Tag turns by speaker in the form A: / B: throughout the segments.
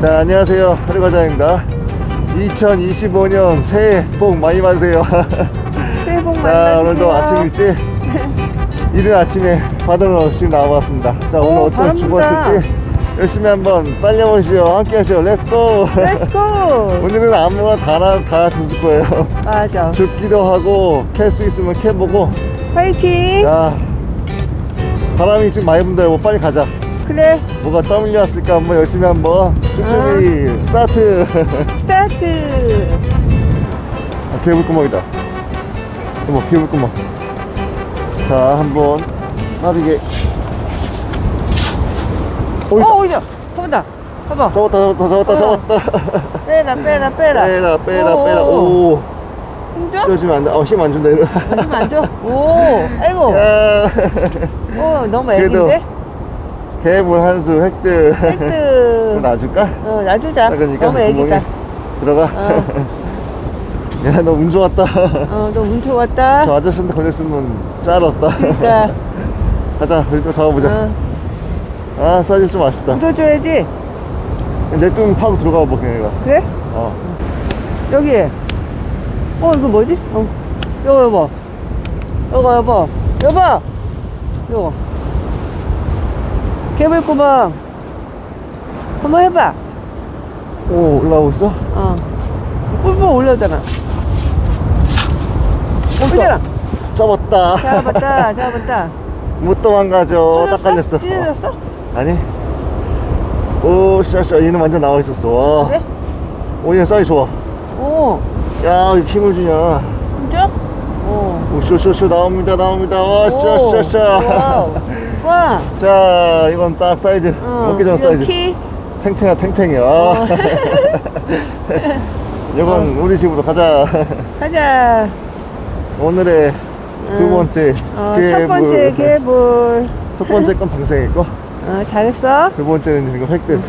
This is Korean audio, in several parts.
A: 자, 안녕하세요. 하루과장입니다. 2025년 새해 복 많이 받으세요.
B: 새해 복 많이
A: 자,
B: 받으세요.
A: 오늘도 아침 일찍, 이른 아침에 바다로 없이 나와봤습니다. 자, 오늘
B: 오,
A: 어떤 죽었을지. 열심히 한번 빨려보시죠. 함께 하시죠. 렛츠고!
B: 렛츠고!
A: 오늘은 아무거나 다, 나- 다 죽을 거예요.
B: 맞아.
A: 죽기도 하고, 캘 수 있으면 캐보고.
B: 화이팅!
A: 자, 바람이 지금 많이 분다. 요 빨리 가자.
B: 그래,
A: 뭐가 떠밀려 왔을까 한번 열심히 한번 쭈쭈미 스타트
B: 스타트!
A: 아, 개불구멍이다 어머 개불구멍 자 한번 빠르게 어 있다
B: 어, 이제 한번 더. 봐봐.
A: 잡았다 잡았다
B: 어.
A: 잡았다
B: 빼라, 빼라, 빼라.
A: 빼라 빼라
B: 오,
A: 빼라
B: 오.
A: 오
B: 힘줘?
A: 씌워주면 안돼 어힘 안 준다 이거
B: 힘안 줘? 오, 아이고.
A: 야
B: 오, 너무
A: 그래도
B: 애기인데?
A: 개불 한수 획득
B: 획득.
A: 놔줄까?
B: 어, 놔주자.
A: 그러니까
B: 너무 애기다.
A: 들어가
B: 어.
A: 야 너 운 좋았다
B: 어, 너 운 좋았다.
A: 저 아저씨한테 걸렸으면 짤었다
B: 그러니까,
A: 가자 우리 또 잡아보자
B: 어,
A: 아 사이즈 좀 아쉽다
B: 묻어줘야지.
A: 내뚱 파고 들어가 볼게 내가
B: 그래?
A: 어
B: 여기. 어, 이거 뭐지? 어, 여보, 여보. 여보, 여보. 여보! 요거. 개불구멍. 한번 해봐.
A: 오 올라오고 있어?
B: 어. 뿔뿔 올려잖아. 올려라.
A: 잡았다
B: 잡았다, 잡았다.
A: 못 도망가죠 딱 걸렸어
B: 찢어졌어?
A: 어. 아니 오 샤샤 얘는 완전 나와 있었어 와.
B: 그래?
A: 오 얘는 사이즈 좋아
B: 오,
A: 야 이거 힘을 주냐?
B: 오.
A: 오 쇼쇼쇼 나옵니다 나옵니다 와.
B: 와.
A: 자 이건 딱 사이즈
B: 어,
A: 먹기 전 사이즈
B: 키.
A: 탱탱아 탱탱이야
B: 어.
A: 이건 우리 집으로 가자
B: 가자.
A: 오늘의 두
B: 응.
A: 번째
B: 어. 첫 번째 개불.
A: 첫 번째 건 방생했고
B: 어, 잘했어.
A: 두 번째는 지금 획득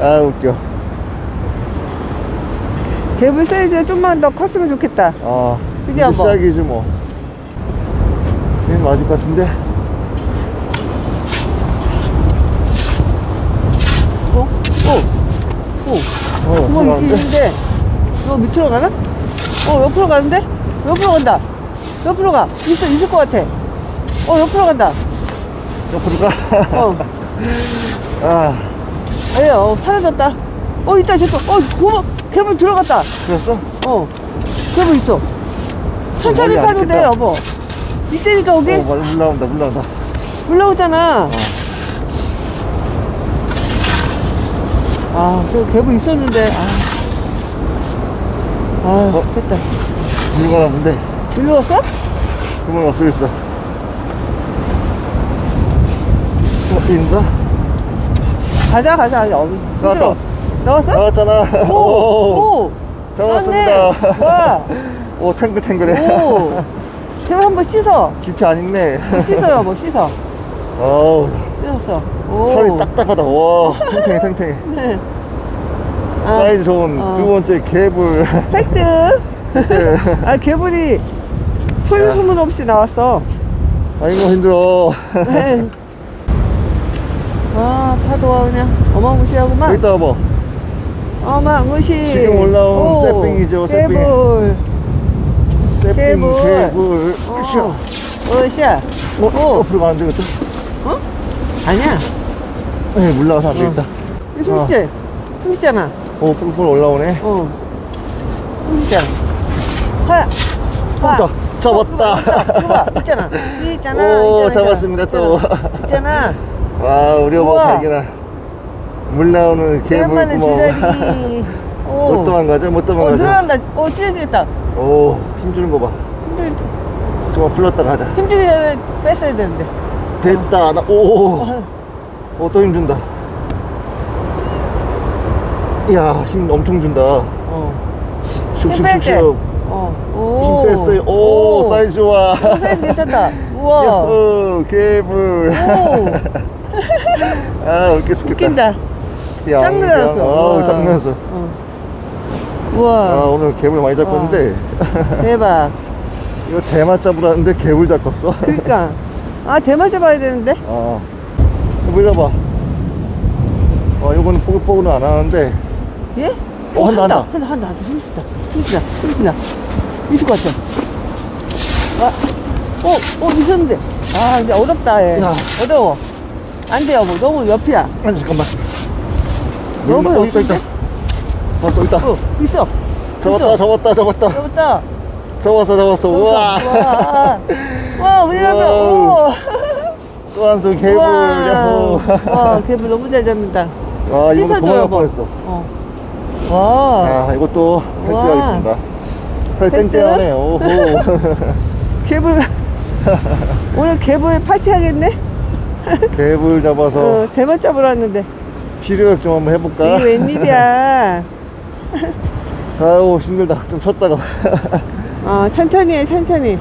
A: 아 웃겨
B: 개불 사이즈가 좀만 더 컸으면 좋겠다.
A: 아
B: 그지, 여보?
A: 시작이지 뭐 맞을 것 같은데
B: 어? 오, 오.
A: 어
B: 구멍 있긴
A: 들어가는데?
B: 있는데. 너 밑으로 가나? 어, 옆으로 가는데? 옆으로 간다. 옆으로 가. 있어, 있을 것 같아. 어, 옆으로 간다.
A: 옆으로 가
B: 어.
A: 아,
B: 아니야, 어, 사라졌다. 어, 있다, 저거. 어, 구멍, 개불 들어갔다.
A: 그랬어?
B: 어, 개불 있어. 천천히
A: 멀리 안
B: 파도 돼,
A: 있겠다.
B: 여보. 이때니까 오게
A: 어 물- 물 나온다 물 나온다
B: 올라오잖아. 아, 저 개불 있었는데. 아, 아
A: 어?
B: 됐다.
A: 물가 나쁜데
B: 일로 왔어?
A: 구멍 없어 있어 어 인가?
B: 가자, 가자. 여기.
A: 나왔다.
B: 힘들어. 나왔어?
A: 나왔잖아
B: 오, 오, 나왔네. 와,
A: 오 탱글탱글해
B: 오. 개불 한번 씻어.
A: 깊이 안 있네
B: 씻어요, 뭐 씻어.
A: 어우
B: 씻었어. 오.
A: 털이 딱딱하다 와 탱탱해 탱탱해
B: 네. 아,
A: 사이즈 좋은
B: 어.
A: 두 번째 개불
B: 팩트. 아, 개불이 소리
A: 야.
B: 소문 없이 나왔어.
A: 아이고 힘들어
B: 네. 아, 파도가 그냥 어마무시하구만.
A: 여기 있다 봐
B: 어마무시.
A: 지금 올라온
B: 오,
A: 새삥이죠, 새삥.
B: 개불.
A: 세핑
B: 개불.
A: 개불
B: 어.
A: 으쌰
B: 으쌰.
A: 어?
B: 오.
A: 옆으로 가는데 그것도?
B: 어? 아니야.
A: 에이 물 나와서 안
B: 어.
A: 되겠다
B: 이 숨쉬. 숨쉬잖아.
A: 오 뿔뿔 올라오네
B: 어. 숨쉬잖아. 화. 화.
A: 또 잡았다
B: 이거 봐, 있잖아. 이 있잖아.
A: 오,
B: 있잖아,
A: 잡았습니다, 또.
B: 있잖아. 있잖아.
A: 와 우리 어머
B: 우와.
A: 발견아 물 나오는
B: 오랜만에
A: 구멍.
B: 오.
A: 못 도망가죠 못
B: 어,
A: 도망가죠
B: 늘어난다. 어, 찢어지겠다.
A: 오 힘주는 거 봐
B: 힘들,
A: 정말 풀렀다 가자
B: 힘주기 전에 뺐어야 되는데.
A: 됐다
B: 어.
A: 나오또 힘준다 이야 힘 엄청 준다
B: 어. 힘 뺄 때.
A: 슉슉슉슉
B: 어.
A: 힘
B: 오.
A: 뺐어요 오, 사이즈 좋아
B: 오, 사이즈 괜찮다. 우와.
A: 야호 개불
B: 오.
A: 아 웃겨 죽겠다
B: 웃긴다.
A: 야,
B: 짱 늘어났어.
A: 어우 짱 늘어났어
B: 어.
A: 아
B: 우와.
A: 오늘 개불 많이 잡혔는데
B: 대박.
A: 이거 대마 잡으라는데 개불 잡혔어
B: 그니까. 아, 대만 잡아야 되는데?
A: 어. 물려봐. 어, 요거는 뽀글뽀글은 안 하는데.
B: 예?
A: 어, 한다, 한다.
B: 한다, 한다, 한다. 힘쓰다. 힘쓰다. 힘쓰다. 있을 것 같아. 아, 어, 어, 있었는데. 아, 이제 어렵다, 얘.
A: 야.
B: 어려워. 안 돼, 여보. 너무 옆이야.
A: 아니, 잠깐만.
B: 너무
A: 어, 있다, 있다. 또 있다.
B: 어, 있어.
A: 잡았다,
B: 있어.
A: 잡았다, 잡았다.
B: 잡았다.
A: 잡았어, 잡았어. 우와.
B: 와, 와, 우리 라면,
A: 와우.
B: 오.
A: 또한손 개불, 야호.
B: 와, 개불 너무 잘 잡는다.
A: 아, 이거 도망갈
B: 뭐.
A: 뻔했어.
B: 어. 와,
A: 아, 이것도
B: 와.
A: 획득하겠습니다. 살? 땡땡하네, 오호.
B: 개불. 오늘 개불 파티 하겠네?
A: 개불 잡아서
B: 어, 대만 잡으러 왔는데.
A: 피력 좀 한번 해볼까?
B: 이게 웬일이야.
A: 아우, 힘들다. 좀 쉬었다가.
B: 어, 천천히 해, 천천히.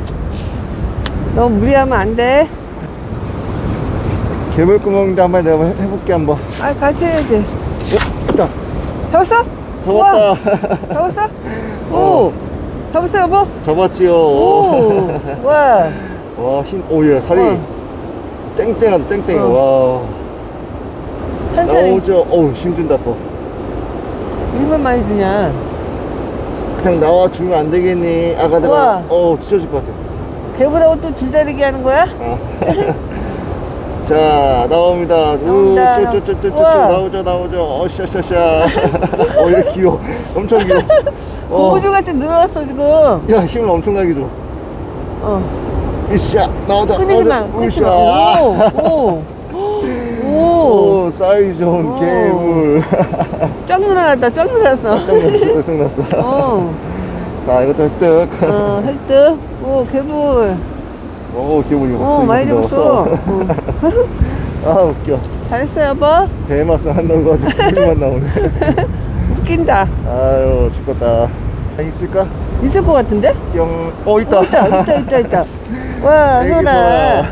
B: 너무 무리하면 안 돼.
A: 개불구멍도 한번 내가 해- 해볼게, 한번.
B: 아, 같이 해야지.
A: 어, 있다.
B: 잡았어? 우와,
A: 잡았다.
B: 잡았어? 오.
A: 어.
B: 잡았어, 여보?
A: 잡았지요.
B: 오. 와.
A: 와, 힘, 오, 예, 살이
B: 어.
A: 땡땡하다, 땡땡.
B: 어.
A: 와.
B: 천천히.
A: 나오죠. 어우, 힘준다, 또.
B: 얼마 많이 주냐?
A: 그냥 나와주면 안 되겠니? 아가다가,
B: 우와.
A: 어, 찢어질 것 같아.
B: 개불하고 또 줄다리기 하는 거야?
A: 어. 자, 나옵니다.
B: 나온다.
A: 우쭈쭈쭈쭈쭈
B: 우와.
A: 나오죠, 나오죠. 어 샤샤샤. 어, 얘 길어. 엄청. 어.
B: 고무줄 같이 늘어났어, 지금.
A: 야, 힘을 엄청나게 줘.
B: 어.
A: 이샤, 나오자.
B: 끊이지 마,
A: 으쌰.
B: 마. 오, 오. 오.
A: 오, 사이즈 좋은
B: 오.
A: 괴물.
B: 쫙 늘어났다, 쫙 늘어났어.
A: 깜짝 놀랐어, 깜짝 놀랐어.
B: 어.
A: 자, 이것도 획득.
B: 어, 획득. 오, 개불.
A: 오, 기분이
B: 어, 많이 잡았어. 어.
A: 아, 웃겨.
B: 잘했어, 여보.
A: 배맛은 한다고 가지고 불만 나오네.
B: 웃긴다.
A: 아유, 죽겠다. 있을까?
B: 있을 것 같은데?
A: 뿅. 어, 있다.
B: 어, 있다, 있다, 있다, 있다. 와,
A: 애기
B: 소라.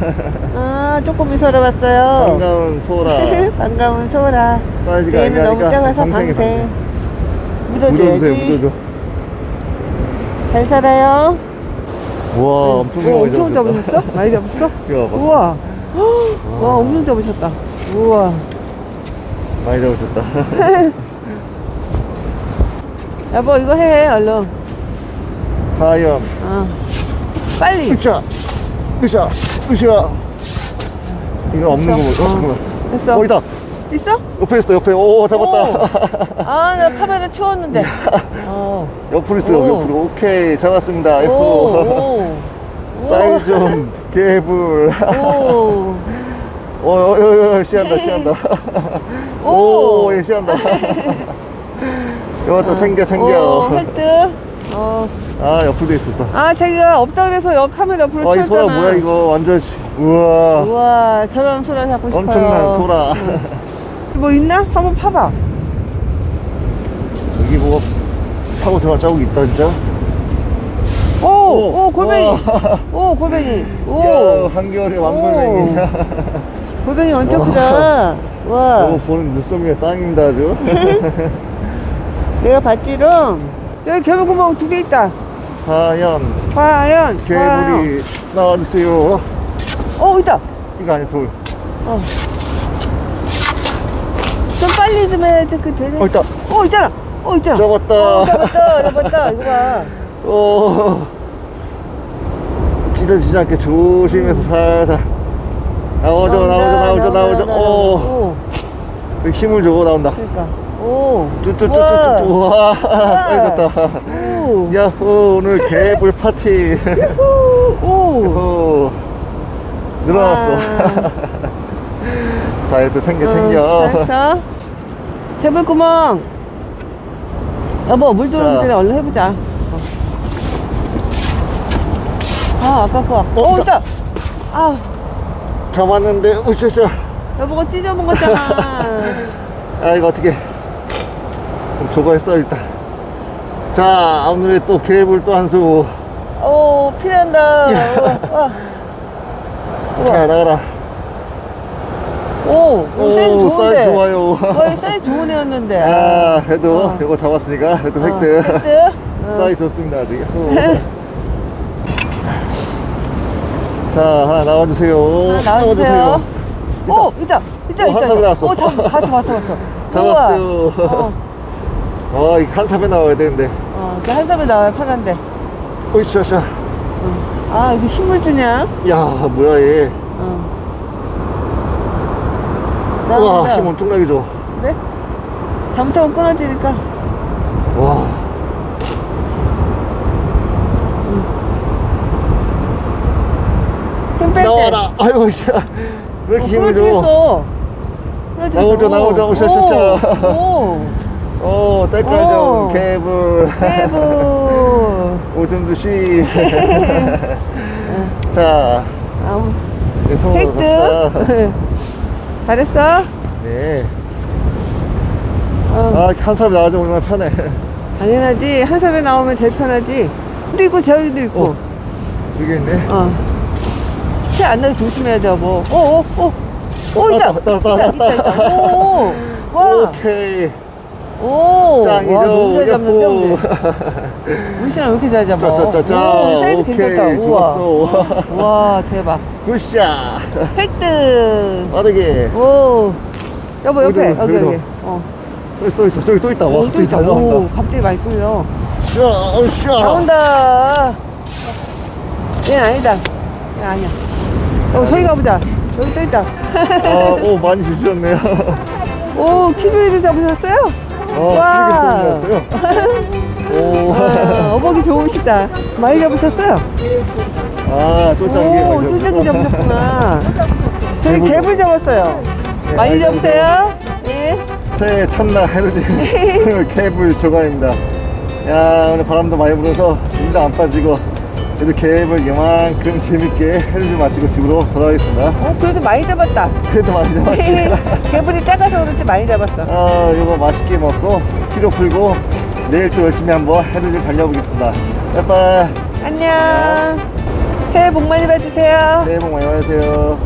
B: 아, 쪼꼬미 소라 봤어요.
A: 반가운 소라.
B: 반가운 소라.
A: 사이즈가
B: 얘는 너무
A: 아니니까
B: 작아서
A: 방생.
B: 묻어줘야지.
A: 묻어줘.
B: 잘 살아요.
A: 와, 엄청
B: 오,
A: 많이
B: 엄청. 잡으셨어? 많이 잡으셨어?
A: 이거 봐봐.
B: 우와. 헉, 와, 엄청 잡으셨다. 우와.
A: 많이 잡으셨다.
B: 여보, 이거 해, 얼른.
A: 하염.
B: 어. 빨리.
A: 으쌰. 으쌰. 으쌰. 이거 없는 거 없는 거.
B: 됐어.
A: 어, 있다.
B: 있어?
A: 옆에 있어, 옆에. 오, 잡았다.
B: 아, 나 카메라 치웠는데. 어.
A: 옆으로 있어,
B: 오.
A: 옆으로. 오케이, 잡았습니다.
B: 오,
A: 아이고.
B: 오.
A: 사이즈 좀, 개불.
B: 오.
A: 어, 어, 어, 어, 시한다, 시한다.
B: 오.
A: 오, 예, 시한다. 이것도 챙겨, 챙겨.
B: 오, 획득. 어.
A: 아, 옆으로 돼 있었어.
B: 아, 자기가 없다 그래서 여 카메라 옆으로
A: 아, 이
B: 치웠잖아.
A: 소라 뭐야, 이거. 완전, 씨. 우와.
B: 우와, 저런 소라 잡고 싶어요.
A: 엄청난 소라.
B: 뭐 있나? 한번 파봐.
A: 여기 뭐, 타고 들어갈 자국이 있다, 진짜.
B: 오, 오, 골뱅이.
A: 와.
B: 오, 골뱅이. 오.
A: 야, 한겨울에 왕골뱅이.
B: 골뱅이 엄청
A: 와.
B: 크다. 와.
A: 너무 보는 눈썹이가 짱입니다, 아주.
B: 내가 봤지롱. 여기 개물구멍 두 개 있다.
A: 하얀
B: 과연. 과연.
A: 괴물이 나와주세요.
B: 어, 있다.
A: 이거 아니야, 돌.
B: 어. 좀 빨리 좀 해야지. 그 되네.
A: 어, 있다.
B: 어, 있잖아. 어, 있잖아.
A: 잡았다.
B: 어, 잡았다. 잡았다. 이거 봐.
A: 오. 찢어지지 않게 조심해서 살살. 나오죠, 나오죠, 나오죠, 나오죠. 오.
B: 오.
A: 힘을 줘, 나온다.
B: 그러니까. 오. 우와.
A: 와, 사이좋다.
B: 오.
A: 야호, 오늘 개불 파티.
B: 오.
A: 오. 늘어났어.
B: 와.
A: 자, 이것도 챙겨,
B: 응,
A: 챙겨.
B: 잘했어. 개불구멍. 여보, 물 들어오기
A: 자.
B: 전에 얼른 해보자. 어. 아, 아까 거.
A: 어,
B: 어,
A: 있다.
B: 아,
A: 잡았는데, 으쌰쌰.
B: 여보가 찢어먹었잖아.
A: 아 이거 어떻게 좀 저거 했어 일단 자 오늘의 또 개불 또 한수
B: 오, 피난다. 와, 와.
A: 자 나가라
B: 오, 오, 사이즈
A: 오
B: 좋은데.
A: 사이즈 좋아요
B: 와, 사이즈 좋은 애였는데.
A: 아 그래도
B: 어.
A: 이거 잡았으니까 그래도
B: 어,
A: 획득
B: 획득. 어.
A: 사이즈 좋습니다 아직 어. 자 하나 나와주세요
B: 하나 나와주세요. 오, 있다. 있다,
A: 어,
B: 있다.
A: 한 사람이 나왔어.
B: 오, 다, 봤어, 봤어, 봤어.
A: 잡았어요.
B: 어,
A: 어, 이 한삽에 나와야 되는데.
B: 어, 이제 한 섬에 나와요, 편한데.
A: 오이샤샤.
B: 응. 아, 이게 힘을 주냐?
A: 야, 뭐야, 얘.
B: 응.
A: 와. 힘 엄청나게 줘.
B: 그래? 잘못하면 끊어지니까.
A: 와.
B: 힘 뺄 때.
A: 나와라. 아이고, 씨. 왜 이렇게 힘을 줘?
B: 끊어지겠어. 끊어지겠어.
A: 나오죠, 나오죠. 오샤, 오샤.
B: 오.
A: 어, 딸깔
B: 오.
A: 좀 개불.
B: 대부.
A: 오줌 두시. 자,
B: 아무.
A: 네, 손으로 갑시다.
B: 획득. 잘했어?
A: 네.
B: 어.
A: 아, 한 사람이 나와주면 얼마나 편해.
B: 당연하지. 한 섬에 나오면 제일 편하지. 근데 있고 저기도 있고.
A: 어. 여기 있네.
B: 어. 티안 나게 조심해야 돼, 뭐. 어, 어, 어. 오, 있다.
A: 왔다,
B: 있다, 있다, 있다.
A: 왔다.
B: 오, 와.
A: 오케이.
B: 오.
A: 짱이죠.
B: 와, 너무 잘 잡는데,
A: 야호.
B: 근데. 우리 씨랑 왜 이렇게 잘 잡아?
A: 짜짜짜짜.
B: 오, 사이즈
A: 오케이,
B: 괜찮다. 우와.
A: 좋았어.
B: 와, 대박.
A: 굿샷.
B: 획득.
A: 빠르게.
B: 오. 여보, 옆에.
A: 여기, 여기도.
B: 여기. 어.
A: 저기 또 있어. 저기 또 있다. 와,
B: 오, 또
A: 갑자기
B: 있다.
A: 잘
B: 오,
A: 나온다.
B: 갑자기 많이 끌려.
A: 샤, 어, 샤.
B: 나온다. 얘 아니다. 얘 아니야. 어, 저기 가보자. 여기 또 있다.
A: 아, 오, 많이 주셨네요.
B: 오, 키조이도 잡으셨어요?
A: 어,
B: 와.
A: 오.
B: 아, 어복이 좋으시다. 많이 잡으셨어요?
A: 아, 쫄짱이.
B: 오, 쫄짱이 잡으셨구나. 저희
A: 개불.
B: 개불 잡았어요.
A: 네,
B: 많이
A: 알겠습니다.
B: 잡으세요? 예.
A: 새해 첫날 해루지 개불 조가입니다. 야 오늘 바람도 많이 불어서 일도 안 빠지고 그래도 개불 이만큼 재밌게 해루지 마치고 집으로 돌아가겠습니다.
B: 어, 그래도 많이 잡았다.
A: 그래도 많이 잡았습니다.
B: 개불이 작아서 그렇지 많이 잡았어.
A: 아 이거 맛있게 먹고 피로 풀고 내일 또 열심히 한번 해루지 달려보겠습니다. 빠이빠이.
B: 안녕. 새해 복 많이 받으세요.
A: 새해 복 많이 받으세요.